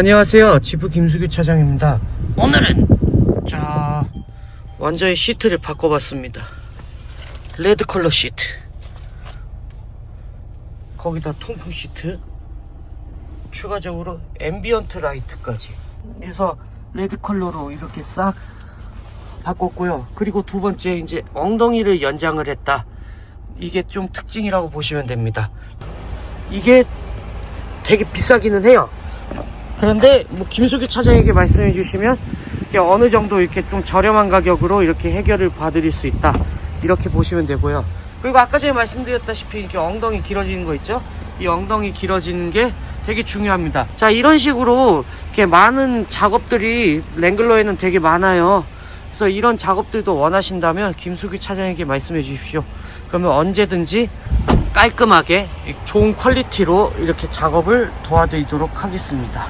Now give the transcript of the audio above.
안녕하세요. 지프 김수규 차장입니다. 오늘은 자 완전히 시트를 바꿔봤습니다. 레드 컬러 시트. 거기다 통풍 시트. 추가적으로 앰비언트 라이트까지 해서 레드 컬러로 이렇게 싹 바꿨고요. 그리고 두 번째 이제 엉덩이를 연장을 했다. 이게 좀 특징이라고 보시면 됩니다. 이게 되게 비싸기는 해요. 그런데 뭐 김수규 차장에게 말씀해 주시면 어느 정도 이렇게 좀 저렴한 가격으로 이렇게 해결을 봐드릴 수 있다. 이렇게 보시면 되고요. 그리고 아까 전에 말씀드렸다시피 이렇게 엉덩이 길어지는 거 있죠? 이 엉덩이 길어지는 게 되게 중요합니다. 자, 이런 식으로 이렇게 많은 작업들이 랭글러에는 되게 많아요. 그래서 이런 작업들도 원하신다면 김수규 차장에게 말씀해 주십시오. 그러면 언제든지 깔끔하게 좋은 퀄리티로 이렇게 작업을 도와드리도록 하겠습니다.